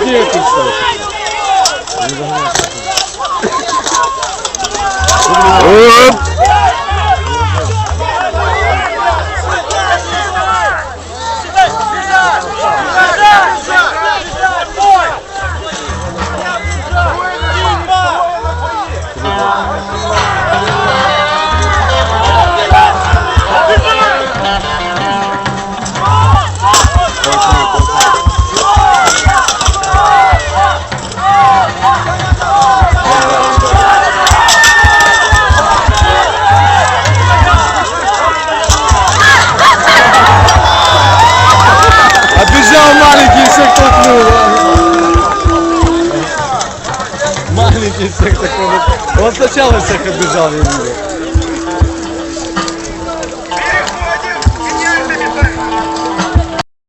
Где ты, кстати? Оп! Маленький всех такой. Он сначала всех обижал, я видел.